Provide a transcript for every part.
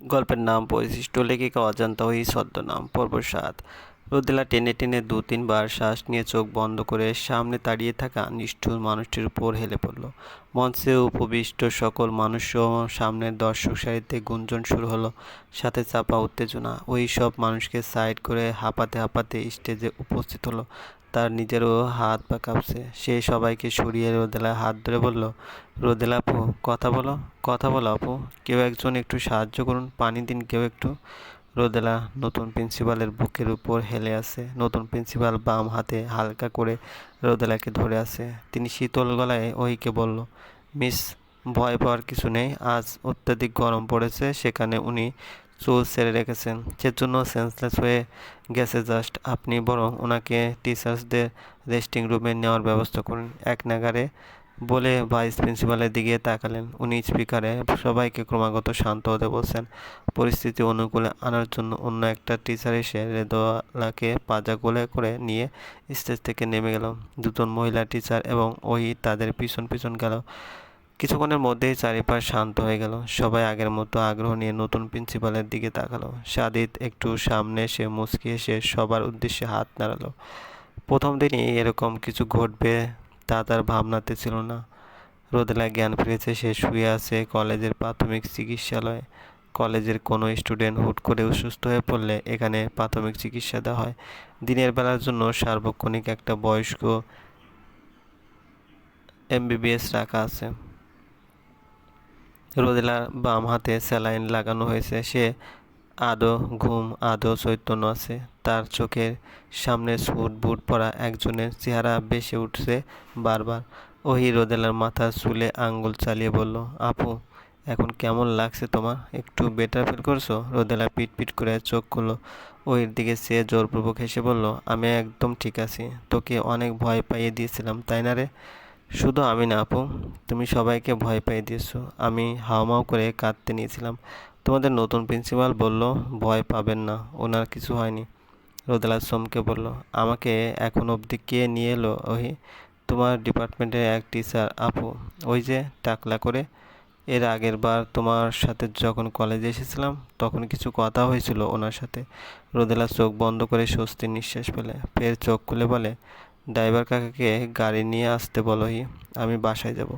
গল্পের নাম পরিশিষ্ট লেখিকা অজান্তা ওই ছদ্মনাম পর্ব সাত রোদেলা টেনে টেনে দু তিনবার শ্বাস নিয়ে চোখ বন্ধ করে সামনে দাঁড়িয়ে থাকা নিষ্ঠুর মানুষটির উপর হেলে পড়ল। মঞ্চে উপবিষ্ট সকল মানুষও সামনের দর্শক সারিতে গুঞ্জন শুরু হলো। সাথে চাপা উত্তেজনা। ওই সব মানুষকে সাইড করে হাঁপাতে হাঁপাতে স্টেজে উপস্থিত হলো। তার নিজেরও হাত পা কাঁপছে। সে সবাইকে সরিয়ে রোদেলা হাত ধরে বলল, রোদেলা আপু, কথা বলো কথা বলো আপু। কেউ একজন একটু সাহায্য করুন। পানি দিন কেউ একটু। রোদেলা নতুন প্রিন্সিপালের বুকের উপর হেলে আছে। নতুন প্রিন্সিপাল বাম হাতে হালকা করে রোদেলাকে ধরে আছে। তিনি শীতল গলায় ওইকে বলল, মিস, ভয় পাওয়ার কিছু নেই। আজ অত্যাধিক গরম পড়েছে। সেখানে উনি চুল ছেড়ে রেখেছেন। সেজন্য সেন্সলেস হয়ে গেছে জাস্ট আপনি বরং ওনাকে টিচার্সদের রেস্টিং রুমে নেওয়ার ব্যবস্থা করুন। এক নাগারে বলে ভাইস প্রিন্সিপালের দিকে তাকালেন। উনি স্পিকারে সবাইকে ক্রমাগত শান্ত হতে বলছেন। পরিস্থিতি অনুকূলে আনার জন্য অন্য একটা টিচার এসে রেদোয়ালাকে পাজা গোলে করে নিয়ে স্টেজ থেকে নেমে গেল। দুজন মহিলা টিচার এবং ওই তাদের পিছন পিছন গেল। কিছুক্ষণের মধ্যেই চারিপাশ শান্ত হয়ে গেল। সবাই আগের মতো আগ্রহ নিয়ে নতুন প্রিন্সিপালের দিকে তাকালো। সাদিত একটু সামনে এসে মুচকি এসে সবার উদ্দেশ্যে হাত নাড়ালো। প্রথম দিনই এরকম কিছু ঘটবে তা তার ভাবনাতে ছিল না। রোদেলা জ্ঞান ফিরেছে, সে শুয়ে আছে কলেজের প্রাথমিক চিকিৎসালয়ে। কলেজের কোনো স্টুডেন্ট হুট করে অসুস্থ হয়ে পড়লে এখানে প্রাথমিক চিকিৎসা দেওয়া হয়। দিনের বেলার জন্য সার্বক্ষণিক একটা বয়স্ক এমবিবিএস রাখা আছে। রোদেলার বাম হাতে স্যালাইন লাগানো হয়েছে। সে আদো ঘুম আদো চৈতন্য আছে? তার চোখের সামনে স্যুট বুট পরা একজনের চেহারা বেসে উঠছে বারবার। ওহি রোদেলার মাথা চুলে আঙ্গুল চালিয়ে বলল, আপু, এখন কেমন লাগছে তোমার? একটু বেটার ফিল করছ? রোদেলা পিট পিট করে চোখ খুললো। ওহির দিকে সে জোরপূর্বক হেসে বলল, আমি একদম ঠিক আছি। তোকে অনেক ভয় পাইয়ে দিয়েছিলাম, তাই না রে? শুধু আমি না, আপু। তুমি সবাইকে ভয় পাইয়ে দিয়েছ। আমি হাওমাও করে কাঁদতে নিয়েছিলাম। তোমাদের নতুন প্রিন্সিপাল বলল, ভয় পাবেন না, ওনার কিছু হয়নি। রোদেলা সোমকে বলল, আমাকে এখন অবধি কে নিয়ে এলো ওহি? তোমার ডিপার্টমেন্টের এক টিচার আপু। ওই যে টাকলা করে, এর আগের বার তোমার সাথে যখন কলেজে এসেছিলাম, তখন কিছু কথা হয়েছিল ওনার সাথে। রোদেলা চোখ বন্ধ করে স্বস্তির নিঃশ্বাস ফেলে। ফের চোখ খুলে বলে, ড্রাইভার কাকাকে গাড়ি নিয়ে আসতে বলোই আমি বাসায় যাব।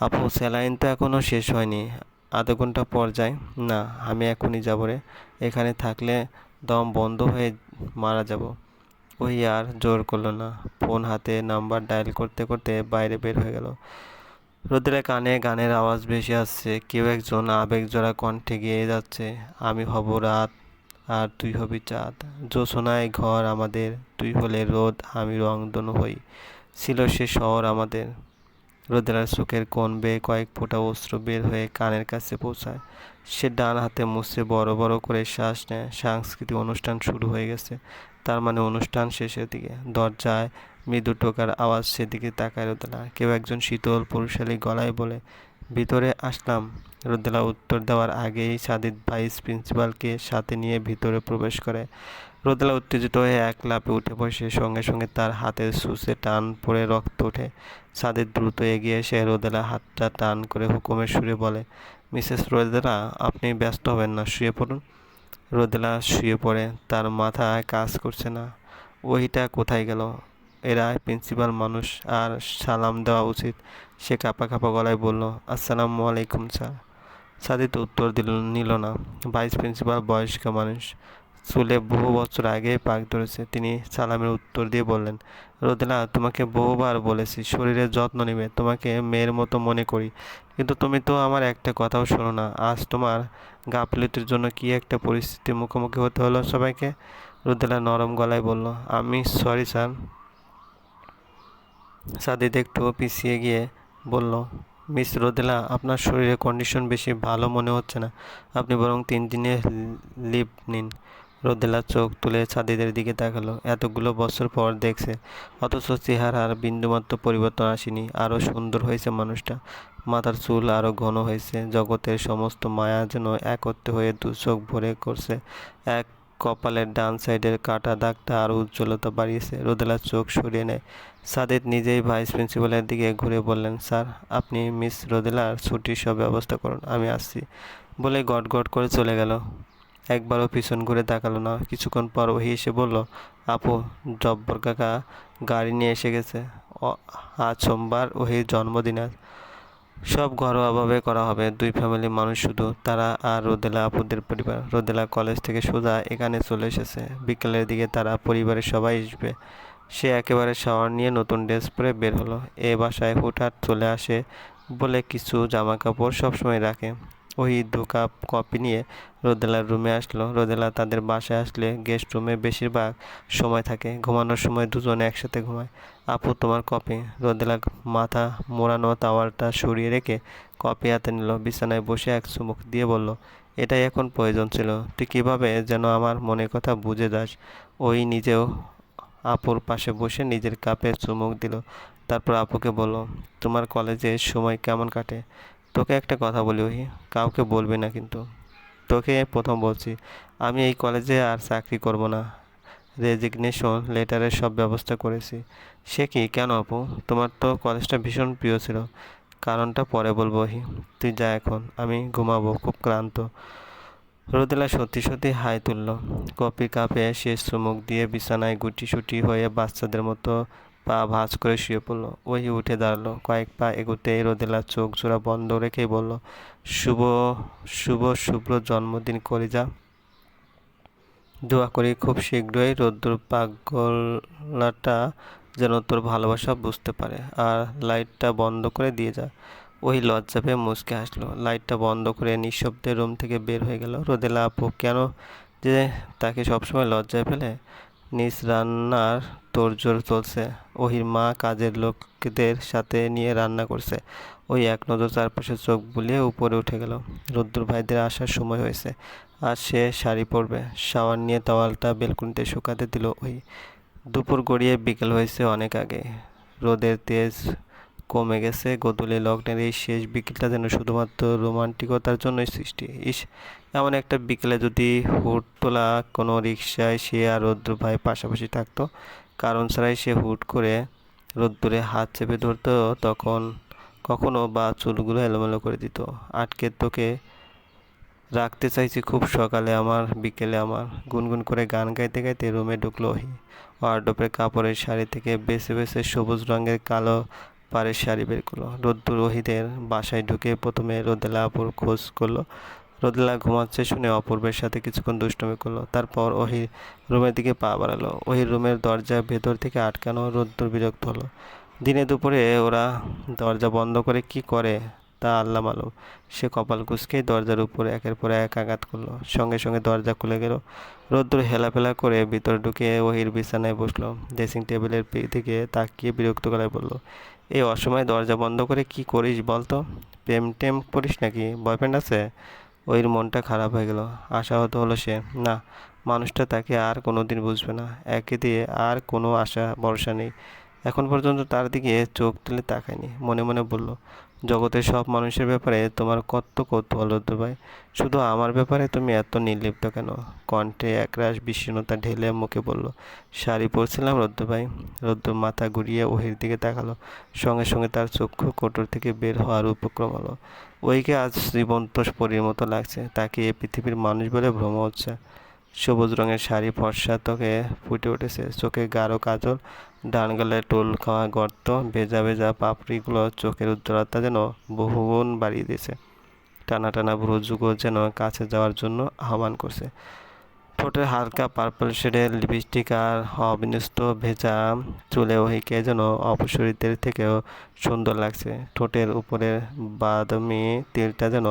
আপু, স্যালাইন তো এখনও শেষ হয়নি। আধ ঘণ্টা পর যাই। না, আমি এখনই যাব রে। এখানে থাকলে দম বন্ধ হয়ে মারা যাব। ওই আর জোর করল না। ফোন হাতে নাম্বার ডায়াল করতে করতে বাইরে বের হয়ে গেল। রোদের কানে গানের আওয়াজ ভেসে আসছে। কেউ একজন আবেগ জোড়া কণ্ঠে গিয়ে যাচ্ছে। আমি হব রাত, আর তুই হবি চাঁদ। জোছনায় ঘর আমাদের, তুই হলে রোদ, আমি রংধনু হই। ছিল সে শহর আমাদের। রোদেলার চোখের কোণ বেয়ে কয়েক ফোঁটা অস্ত্র বের হয়ে কানের কাছে পৌঁছায়। সে ডান হাতে মুছে বড় বড় করে শ্বাস নেয়। সাংস্কৃতিক অনুষ্ঠান শুরু হয়ে গেছে। তার মানে অনুষ্ঠান শেষের দিকে। দরজায় মৃদু টোকার আওয়াজ সেদিকে তাকায় রোদেলা কেউ একজন শীতল পুরুষালী গলায় বলে, ভিতরে আসলাম। রোদেলা উত্তর দেওয়ার আগেই সাদিদ ভাইস প্রিন্সিপালকে সাথে নিয়ে ভিতরে প্রবেশ করে। রোদেলা উত্তেজিত হয়ে এক লাপে উঠে বসে, সঙ্গে সঙ্গে তার হাতের সুসে টান পড়ে রক্ত ওঠে। সাদিদ দ্রুত এগিয়ে এসে রোদেলা হাতটা টান করে হুকুমের সুরে বলে, মিসেস রোদেলা, আপনি ব্যস্ত হবেন না, শুয়ে পড়ুন। রোদেলা শুয়ে পড়ে, তার মাথায় কাজ করছে না। ওইটা কোথায় গেল? এরা প্রিন্সিপাল মানুষ, আর সালাম দেওয়া উচিত। সে কাপা কাপা গলায় বলল, আসসালামু আলাইকুম স্যার। সাদিত উত্তর দিল, নিল না। ভাইস প্রিন্সিপাল বয়স্ক মানুষ। চুলে বহু বছর আগে পাক ধরেছে। তিনি সালামের উত্তর দিয়ে বললেন, রোদেলা, তোমাকে বহুবার বলেছি, শরীরের যত্ন নেবে, তোমাকে মেয়ের মতো মনে করি। কিন্তু তুমি তো আমার একটা কথাও শোনো না। আজ তোমার গাফলিতের জন্য কি একটা পরিস্থিতির মুখোমুখি হতে হলো সবাইকে? রোদেলা নরম গলায় বলল, আমি সরি, স্যার। সাদিদ একটু পিছিয়ে গিয়ে বলল, মিস রোদেলা, আপনার শরীরের কন্ডিশন বেশি ভালো মনে হচ্ছে না। আপনি বরং তিন দিনের লিভ নিন। রোদেলা চোখ তুলে সাদিদের দিকে তাকালো। এতগুলো বছর পর দেখছে, অথচ চেহারার বিন্দুমাত্র পরিবর্তন আসেনি। আরও সুন্দর হয়েছে মানুষটা। মাথার চুল আরও ঘন হয়েছে। জগতের সমস্ত মায়া যেন একত্রে হয়ে দু চোখ ভরে করছে। এক কপালের ডান সাইডের কাটা দাগটা আরও উজ্জ্বলতা বাড়িয়েছে। রোদেলা চোখ সরিয়ে নেয়। সাদিদ নিজেই ভাইস প্রিন্সিপালের দিকে ঘুরে বললেন, স্যার, আপনি মিস রোদেলার ছুটির সব ব্যবস্থা করুন, আমি আসছি। বলে গট গট করে চলে গেল। একবারও পিছন ঘুরে তাকালো না। কিছুক্ষণ পর ওহি এসে বলল, আপু, জব্বর কাকা গাড়ি নিয়ে এসে গেছে। আজ সোমবার ওহির জন্মদিন। আজ সব ঘরোয়াভাবে করা হবে। দুই ফ্যামিলির মানুষ শুধু, তারা আর রোদেলা আপুদের পরিবার। রোদেলা কলেজ থেকে সোজা এখানে চলে এসেছে। বিকেলের দিকে তারা পরিবারের সবাই আসবে। সে একেবারে শাওয়ার নিয়ে নতুন ড্রেস পরে বের হলো। এ বাসায় হুটহাট চলে আসে বলে কিছু জামা কাপড় সবসময় রাখে। ওই দু কাপ কফি নিয়ে রোদেলার রুমে আসলো। রোদেলা তাদের বাসায় আসলে গেস্ট রুমে বেশিরভাগ সময় থাকে। ঘুমানোর সময় দুজনে একসাথে ঘুমায়। আপু, তোমার কপি রোদেলা মাথা মোড়ানো তাওয়ারটা সরিয়ে রেখে কপি হাতে নিল। বিছানায় বসে এক চুমুক দিয়ে বলল, এটাই এখন প্রয়োজন ছিল। তুই কীভাবে যেন আমার মনের কথা বুঝে যাস? ওই নিজেও আপুর পাশে বসে নিজের কাপে চুমুক দিল। তারপর আপুকে বলল, তোমার কলেজে সময় কেমন কাটে? তোকে একটা কথা বলি ওই, কাউকে বলবি না কিন্তু। তোকে প্রথম বলছি, আমি এই কলেজে আর চাকরি করব না। রেজিগনেশন, লেটারের সব ব্যবস্থা করেছি। সে কি? কেন আপু? তোমার তো কলেজটা ভীষণ প্রিয় ছিল। কারণটা পরে বলব হি তুই যা এখন, আমি ঘুমাবো, খুব ক্লান্ত। রোদেলা সত্যি সত্যি হাই তুলল। কপি কাপে শেষ চুমুক দিয়ে বিছানায় গুটি সুটি হয়ে বাচ্চাদের মতো পা ভাঁজ করে শুয়ে পড়ল। ওই উঠে দাঁড়াল, কয়েক পা এগোতে রোদেলা চোখ জোড়া বন্ধ রেখে বলল, শুভ শুভ, শুভ্র জন্মদিন করে যা দোয়া করি খুব শীঘ্রই রোদ্দুর পাগলাটা যেন তোর ভালোবাসা বুঝতে পারে আর লাইটটা বন্ধ করে দিয়ে যা। ওই লজ্জা পেয়ে মুচকে হাসলো। লাইটটা বন্ধ করে নিঃশব্দে রুম থেকে বের হয়ে গেল। রোদেলা আপু, কেন যে তাকে সবসময় লজ্জায় ফেলে? নিজ রান্নার তোড়জোড় চলছে। ওহির মা কাজের লোকদের সাথে নিয়ে রান্না করছে। ওই এক নজর চারপাশে চোখ বুলিয়ে উপরে উঠে গেল। রোদ্দুর ভাইদের আসার সময় হয়েছে। আর সে শাড়ি পরবে। শাওয়ার নিয়ে তাওয়ালটা বেলকুনিতে শুকাতে দিল ওই। দুপুর গড়িয়ে বিকেল হয়েছে অনেক আগে। রোদের তেজ কমে গেছে। গোধূলি লগ্নের এই শেষ বিকেলটা যেন শুধুমাত্র রোমান্টিকতার জন্যই সৃষ্টি। ইস, এমন একটা বিকেলে যদি হুট তোলা কোনো রিক্সায় সে আর রৌদ্র ভাই পাশাপাশি থাকতো, কারণ ছাড়াই সে হুট করে রোদ্দুরে হাত চেপে ধরতো, তখন কখনো বা চুলগুলো এলোমেলো করে দিত। আটকে তোকে রাখতে চাইছি খুব সকালে আমার, বিকেলে আমার। গুনগুন করে গান গাইতে গাইতে রুমে ঢুকলো ওয়ার্ডোপের কাপড়ের শাড়ি থেকে বেছে বেছে সবুজ রঙের কালো পাড়ের শাড়ি বের করল। রোদ্দু রোহিতের বাসায় ঢুকে প্রথমে রোদেলা অপুর খোঁজ করল। রোদেলা ঘুমাচ্ছে শুনে অপূর্বের সাথে কিছুক্ষণ দুষ্টমি করল। তারপর ওহি রুমের দিকে পা বাড়ালো। ওহির রুমের দরজা ভেতর থেকে আটকানো রোদ্দুর বিরক্ত হলো। দিনে দুপুরে ওরা দরজা বন্ধ করে কি করে? তা আল্লাহ মালুম। সে কপাল কুচকেই দরজার উপরে একের পর এক আঘাত করল। সঙ্গে সঙ্গে দরজা খুলে গেল। রোদ্দুর হেলাফেলা করে ভিতরে ঢুকে ওহির বিছানায় বসল। ড্রেসিং টেবিলের দিকে তাকিয়ে বিরক্ত গলায় বলল, এই অসময়ে দরজা বন্ধ করে কি করিস বলতো? প্রেম টেম করিস নাকি? বয়ফ্রেন্ড আছে? ওইর মনটা খারাপ হয়ে গেল। আশাহত হলো সে, না, মানুষটা তাকে আর কোনো দিন বুঝবে না। একে দিয়ে আর কোনো আশা, ভরসা নেই। এখন পর্যন্ত তার দিকে চোখ তুলে তাকায়নি। মনে মনে বলল জগতের সব মানুষের ব্যাপারে তোমার কত কৌতূহল রুদ্র ভাই। শুধু আমার ব্যাপারে তুমি এত নির্লিপ্ত কেন? কণ্ঠে একরাশ বিষণ্ণতা ঢেলে মুখে বলল, শাড়ি পরছিলাম রুদ্র ভাই। রুদ্র মাথা ঘুরিয়ে ওহির দিকে তাকালো। সঙ্গে সঙ্গে তার চক্ষু কোটর থেকে বের হওয়ার উপক্রম হলো। ওইকে আজ জীবন্ত পরীর মতো লাগছে। তাকে এ পৃথিবীর মানুষ বলে ভ্রম হচ্ছে। সবুজ রঙের শাড়ি, ফর্সা তোকে ফুটে উঠেছে। চোখে গাঢ় কাজল, ডান গালে টোল খাওয়া গর্ত, ভেজা ভেজা পাপড়িগুলো চোখের উজ্জ্বলতা যেন বহুগুণ বাড়িয়ে দিয়েছে। টানা টানা ভ্রুযুগও যেন কাছে যাওয়ার জন্য আহ্বান করছে। ঠোঁটের হালকা পার্পল শেডের লিপস্টিক আর অবিন্যস্ত ভেজা চুলে ওহিকে যেন অপসরিতের থেকেও সুন্দর লাগছে। ঠোঁটের উপরের বাদামি তেলটা যেন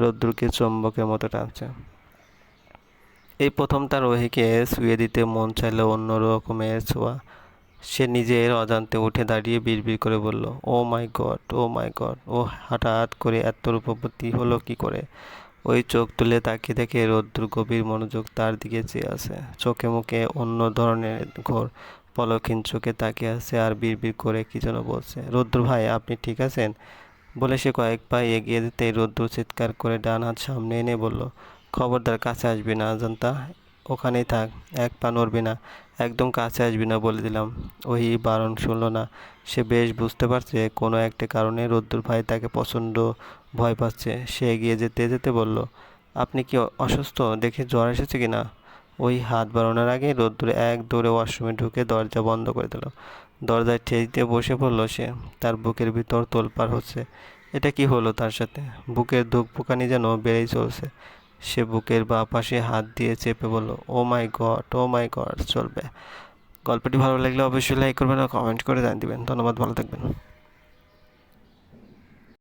রৌদ্রকে চুম্বকের মতো টানছে। এই প্রথম তার রোহিকে শুয়ে দিতে মন চাইলো অন্য রকমের ছোঁয়া। সে নিজের অজান্তে উঠে দাঁড়িয়ে বিড়বিড় করে বলল, ও মাই গড, ও মাই গড। ও হঠাৎ করে এত রূপবতী হলো কি করে? ওই চোখ তুলে তাকিয়ে দেখে রৌদ্র গভীর মনোযোগ তার দিকে চেয়ে আছে। চোখে মুখে অন্য ধরনের ঘোর পলক্ষীন চোখে তাকিয়ে আছে আর বিড়বিড় করে কি যেন বলছে রৌদ্র ভাই, আপনি ঠিক আছেন? বলে সে কয়েক পা এগিয়ে দিতেই রৌদ্র চিৎকার করে ডান হাত সামনে এনে বলল খবরদার কাছে আসবি না, জানতা। ওখানেই থাক, এক পা নড়বি না। একদম কাছে আসবি না বলে দিলাম। ওই বারণ শুনলো না। সে বেশ বুঝতে পারছে, কোনো একটা কারণে রোদ্দুর ভাই তাকে প্রচণ্ড ভয় পাচ্ছে। সে এগিয়ে যেতে যেতে বলল, আপনি কি অসুস্থ? দেখে জ্বর এসেছে কি না? ওই হাত বাড়ানোর আগেই রোদ্দুরে এক দৌড়ে ওয়াশরুমে ঢুকে দরজা বন্ধ করে দিল। দরজায় ঠেস দিয়ে বসে পড়ল সে। তার বুকের ভিতর তোলপাড় হচ্ছে। এটা কি হলো তার সাথে? বুকের ধুকপুকানি যেন বেড়েই চলছে। সে বুকের বা পাশে হাত দিয়ে চেপে বলল, ও মাই গড, ও মাই গড, চলবে। গল্পটি ভালো লাগলে অবশ্যই লাইক করবেন আর কমেন্ট করে জানিয়ে দিবেন। ধন্যবাদ, ভালো থাকবেন।